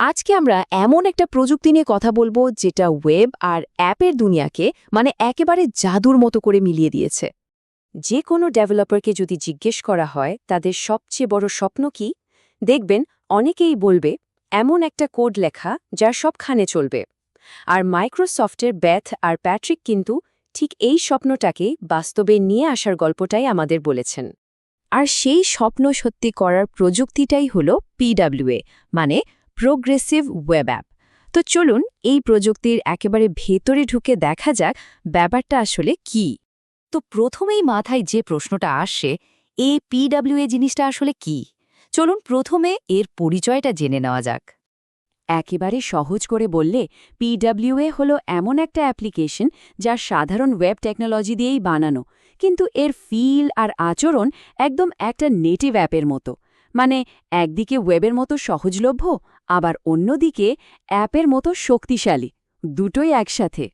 আজকে আমরা এমন একটা প্রযুক্তি নিয়ে কথা বলব যেটা ওয়েব আর অ্যাপের দুনিয়াকে মানে একেবারে জাদুর মতো করে মিলিয়ে দিয়েছে। যে কোনো ডেভেলপারকে যদি জিজ্ঞেস করা হয়, তাদের সবচেয়ে বড় স্বপ্ন কি? দেখবেন, অনেকেই বলবে, এমন একটা কোড লেখা যা সবখানে চলবে। আর মাইক্রোসফটের ব্যাথ আর প্যাট্রিক কিন্তু ঠিক এই স্বপ্নটাকে বাস্তবে নিয়ে আসার গল্পটাই আমাদের বলেছেন। আর সেই স্বপ্ন সত্যি করার প্রযুক্তিটাই হল পিডাব্লিউএ মানে প্রোগ্রেসিভ ওয়েব অ্যাপ। তো চলুন এই প্রযুক্তির একেবারে ভেতরে ঢুকে দেখা যাক ব্যাপারটা আসলে কি। তো প্রথমেই মাথায় যে প্রশ্নটা আসে এই পিডাব্লিউএ জিনিসটা আসলে কি? চলুন প্রথমে এর পরিচয়টা জেনে নেওয়া যাক। একেবারে সহজ করে বললে পিডাব্লিউএ হলো এমন একটা অ্যাপ্লিকেশন যা সাধারণ ওয়েব টেকনোলজি দিয়েই বানানো, কিন্তু এর ফিল আর আচরণ একদম একটা নেটিভ অ্যাপের মতো। মানে একদিকে ওয়েবের মতো সহজলভ্য আবার অন্যদিকে, অ্যাপের মতো শক্তিশালী, দুটোই একসাথে।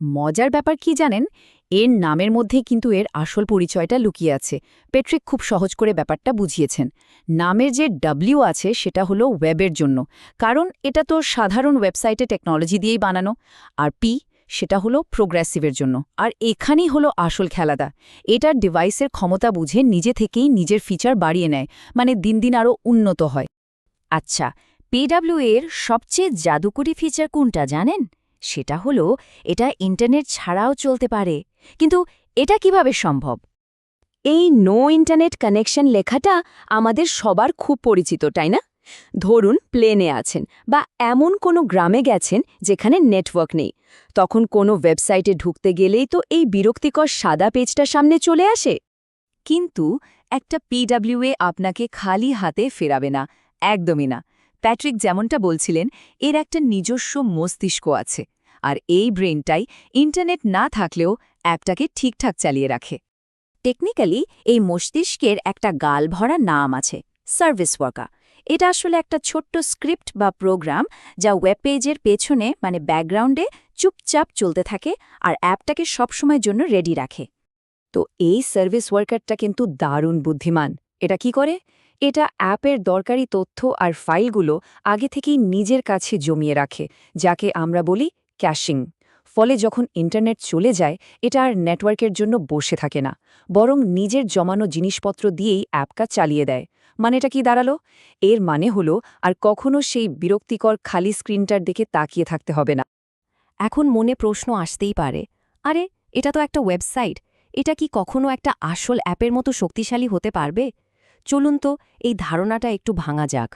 মজার ব্যাপার কি জানেন? এর নামের মধ্যে কিন্তু এর আসল পরিচয়টা লুকিয়ে আছে। পেট্রিক খুব সহজ করে ব্যাপারটা বুঝিয়েছেন। নামের যে ডাব্লিউ আছে, সেটা হলো ওয়েবের জন্য। কারণ এটা তো সাধারণ ওয়েবসাইটে টেকনোলজি দিয়েই বানানো। আর পি সেটা হলো প্রোগ্রেসিভের জন্য। আর এখানেই হলো আসল খেলাদা এটার ডিভাইসের ক্ষমতা বুঝে নিজে থেকেই নিজের ফিচার বাড়িয়ে নেয়। মানে দিন দিন আরও উন্নত হয়। আচ্ছা পিডাব্লিউ এর সবচেয়ে জাদুকরি ফিচার কোনটা জানেন? সেটা হলো, এটা ইন্টারনেট ছাড়াও চলতে পারে। কিন্তু এটা কীভাবে সম্ভব? এই নো ইন্টারনেট কানেকশন লেখাটা আমাদের সবার খুব পরিচিত, তাই না? ধরুন প্লেনে আছেন বা এমন কোনো গ্রামে গেছেন যেখানে নেটওয়ার্ক নেই। তখন কোনো ওয়েবসাইটে ঢুকতে গেলেই তো এই বিরক্তিকর সাদা পেজটা সামনে চলে আসে। কিন্তু একটা পিডাব্লিউএ আপনাকে খালি হাতে ফেরাবে না, একদমই না। প্যাট্রিক যেমনটা বলছিলেন, এর একটা নিজস্ব মস্তিষ্ক আছে, আর এই ব্রেনটাই ইন্টারনেট না থাকলেও অ্যাপটাকে ঠিকঠাক চালিয়ে রাখে। টেকনিক্যালি, এই মস্তিষ্কের একটা গাল ভরা নাম আছে, সার্ভিস ওয়ার্কা এটা আসলে একটা ছোট্ট স্ক্রিপ্ট বা প্রোগ্রাম যা ওয়েব পেজের পেছনে মানে ব্যাকগ্রাউন্ডে, চুপচাপ চলতে থাকে আর অ্যাপটাকে সবসময়ের জন্য রেডি রাখে। তো এই সার্ভিস ওয়ার্কারটা কিন্তু দারুণ বুদ্ধিমান। এটা কি করে? এটা অ্যাপের দরকারি তথ্য আর ফাইলগুলো আগে থেকেই নিজের কাছে জমিয়ে রাখে, যাকে আমরা বলি ক্যাশিং। ফলে যখন ইন্টারনেট চলে যায়, এটা আর নেটওয়ার্কের জন্য বসে থাকে না, বরং নিজের জমানো জিনিসপত্র দিয়েই অ্যাপ কাজ চালিয়ে দেয়। মানেটা কি দাঁড়াল? এর মানে হলো, আর কখনো সেই বিরক্তিকর খালি স্ক্রিনটার দিকে তাকিয়ে থাকতে হবে না। এখন মনে প্রশ্ন আসতেই পারে, আরে, এটা তো একটা ওয়েবসাইট, এটা কি কখনো একটা আসল অ্যাপের মতো শক্তিশালী হতে পারবে? চলুন তো এই ধারণাটা একটু ভাঙা যাক।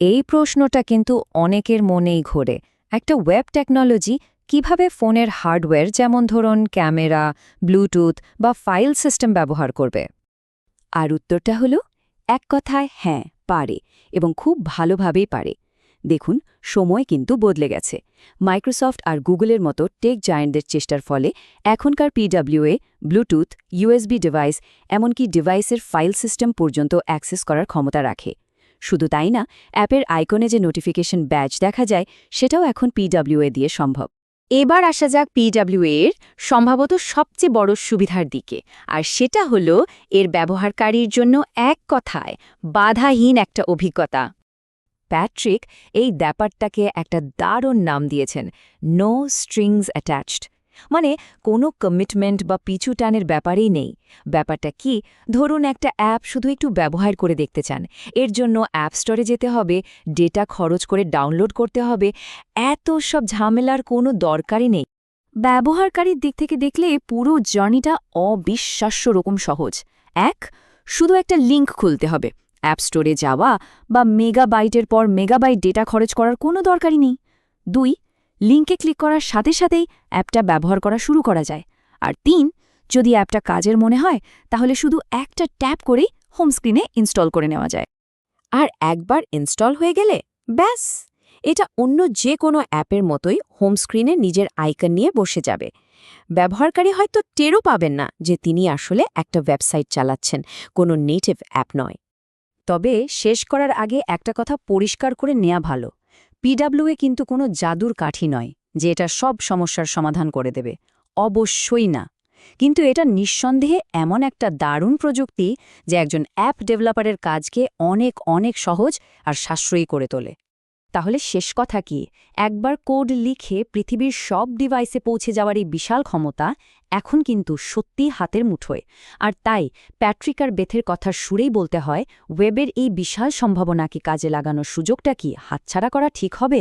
এই প্রশ্নটা কিন্তু অনেকের মনেই ঘোরে। একটা ওয়েব টেকনোলজি কীভাবে ফোনের হার্ডওয়্যার, যেমন ধরুন ক্যামেরা, ব্লুটুথ বা ফাইল সিস্টেম ব্যবহার করবে? আর উত্তরটা হলো, এক কথায় হ্যাঁ পারে এবং খুব ভালোভাবেই পারে। দেখুন, সময় কিন্তু বদলে গেছে। মাইক্রোসফট আর গুগলের মতো টেক জায়েন্টদের চেষ্টার ফলে এখনকার পিডাব্লিউএ, ব্লুটুথ, ইউএসবি ডিভাইস, এমনকি ডিভাইসের ফাইল সিস্টেম পর্যন্ত অ্যাক্সেস করার ক্ষমতা রাখে। শুধু তাই না, অ্যাপের আইকনে যে নোটিফিকেশন ব্যাচ দেখা যায়, সেটাও এখন পিডাব্লিউএ দিয়ে সম্ভব। এবার আসা যাক পিডাব্লিউএ এর সম্ভবত সবচেয়ে বড় সুবিধার দিকে, আর সেটা হল এর ব্যবহারকারীর জন্য এক কথায় বাধাহীন একটা অভিজ্ঞতা। প্যাট্রিক এই ব্যাপারটাকে একটা দারুণ নাম দিয়েছেন, নো স্ট্রিংস অ্যাটাচড মানে কোনো কমিটমেন্ট বা পিছু টানের ব্যাপারেই নেই। ব্যাপারটা কি, ধরুন একটা অ্যাপ শুধু একটু ব্যবহার করে দেখতে চান। এর জন্য অ্যাপ স্টোরে যেতে হবে, ডেটা খরচ করে ডাউনলোড করতে হবে, এত সব ঝামেলার কোনো দরকারই নেই। ব্যবহারকারীর দিক থেকে দেখলে পুরো জার্নিটা অবিশ্বাস্য রকম সহজ। এক, শুধু একটা লিঙ্ক খুলতে হবে। অ্যাপ স্টোরে যাওয়া বা মেগাবাইটের পর মেগাবাইট ডেটা খরচ করার কোনো দরকারই নেই। দুই লিঙ্কে ক্লিক করার সাথে সাথেই অ্যাপটা ব্যবহার করা শুরু করা যায়। আর তিন, যদি অ্যাপটা কাজের মনে হয়, তাহলে শুধু একটা ট্যাপ করেই হোম স্ক্রিনে ইনস্টল করে নেওয়া যায়। আর একবার ইনস্টল হয়ে গেলে, ব্যাস! এটা অন্য যে কোনো অ্যাপের মতোই হোম স্ক্রিনে নিজের আইকন নিয়ে বসে যাবে। ব্যবহারকারী হয়তো টেরও পাবেন না যে তিনি আসলে একটা ওয়েবসাইট চালাচ্ছেন, কোনো নেটিভ অ্যাপ নয়। তবে শেষ করার আগে একটা কথা পরিষ্কার করে নেয়া ভালো। পিডাব্লিউএ কিন্তু কোনো জাদুর কাঠি নয়, যে এটা সব সমস্যার সমাধান করে দেবে। অবশ্যই না। কিন্তু এটা নিঃসন্দেহে এমন একটা দারুণ প্রযুক্তি যে একজন অ্যাপ ডেভেলপারের কাজকে অনেক অনেক সহজ আর সাশ্রয়ী করে তোলে। তাহলে শেষ কথা কি? একবার কোড লিখে পৃথিবীর সব ডিভাইসে পৌঁছে যাওয়ার এই বিশাল ক্ষমতা এখন কিন্তু সত্যি হাতের মুঠোয়। আর তাই প্যাট্রিকার বেথের কথা সুরেই বলতে হয়, ওয়েবের এই বিশাল সম্ভাবনাকে কাজে লাগানোর সুযোগটা কি হাতছাড়া করা ঠিক হবে?